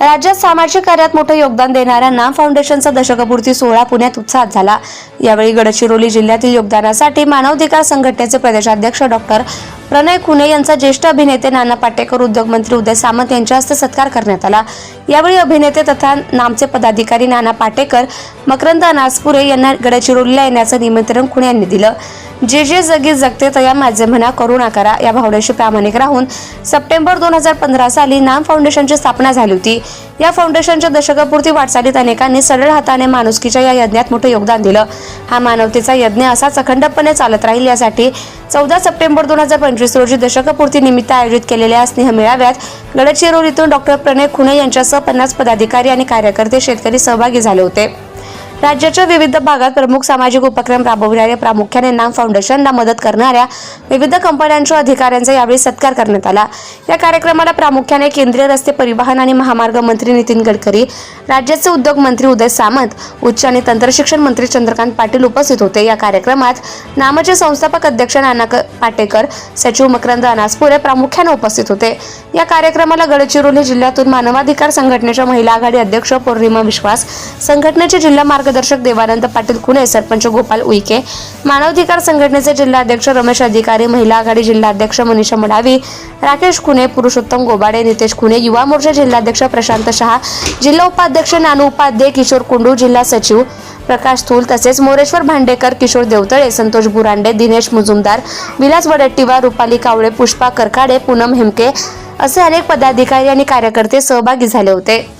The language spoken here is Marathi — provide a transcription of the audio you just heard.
राज्यात सामाजिक कार्यात मोठं योगदान देणाऱ्या नाम फाउंडेशनचा दशकपूर्ती सोहळा पुण्यात उत्साहात झाला. यावेळी गडचिरोली जिल्ह्यातील योगदानासाठी मानवाधिकार संघटनेचे प्रदेशाध्यक्ष डॉक्टर प्रणय खुने यांचा ज्येष्ठ अभिनेते नाना पाटेकर उद्योगमंत्री उदय सामंत यांच्या हस्ते सत्कार करण्यात आला. यावेळी अभिनेते तथा नामचे पदाधिकारी नाना पाटेकर मकरंद अनासपुरे यांना गडचिरोलीला येण्याचं निमंत्रण खुणे यांनी दिलं. जे जे जगी जगते तया माझे म्हणा करुणा करा या भावनेशी प्रामाणिक राहून सप्टेंबर दोन हजार पंधरा साली नाम फाउंडेशनची स्थापना झाली होती. या फाउंडेशनच्या दशकापूर्ती वाटचालीत अनेकांनी सरळ हाताने माणुसकीच्या या यज्ञात मोठं योगदान दिलं. हा मानवतेचा यज्ञ असाच अखंडपणे चालत राहील यासाठी चौदा सप्टेंबर दोन हजार पंचवीस रोजी दशकपूर्ती निमित्त आयोजित केलेल्या स्नेह मेळाव्यात गडचिरोलीतून डॉक्टर प्रणय खुणे यांच्यासह पन्नास पदाधिकारी आणि कार्यकर्ते शेतकरी सहभागी झाले होते. राज्याच्या विविध भागात प्रमुख सामाजिक उपक्रम राबविणाऱ्या प्रामुख्याने नाम फाउंडेशनला मदत करणाऱ्या विविध कंपन्यांच्या अधिकाऱ्यांचा यावेळी सत्कार करण्यात आला. या कार्यक्रमाला प्रामुख्याने केंद्रीय रस्ते परिवहन आणि महामार्ग मंत्री नितीन गडकरी राज्याचे उद्योग मंत्री उदय सामंत उच्च आणि तंत्रशिक्षण मंत्री चंद्रकांत पाटील उपस्थित होते. या कार्यक्रमात नामचे संस्थापक अध्यक्ष नाना पाटेकर सचिव मकरंद अनासपुरे प्रामुख्याने उपस्थित होते. या कार्यक्रमाला गडचिरोली जिल्ह्यातून मानवाधिकार संघटनेच्या महिला आघाडी अध्यक्ष पौर्णिमा विश्वास संघटनेचे जिल्हा मार्ग मार्गदर्शक देवानंद पाटील खुणे सरपंच गोपाल उईके मानवाधिकार संघटनेचे जिल्हाध्यक्ष रमेश अधिकारी महिला आघाडी जिल्हाध्यक्ष मनीषा मडावी राकेश खुणे पुरुषोत्तम गोबाडे नितेश खुणे युवा मोर्चा जिल्हाध्यक्ष प्रशांत शहा जिल्हा उपाध्यक्ष नानू उपाध्ये किशोर कुंडू जिल्हा सचिव प्रकाश थूल तसेच मोरेश्वर भांडेकर किशोर देवतळे संतोष बुरांडे दिनेश मुजुमदार विलास वडट्टीवार रुपाली कावळे पुष्पा करकाडे पूनम हेमके असे अनेक पदाधिकारी आणि कार्यकर्ते सहभागी झाले होते.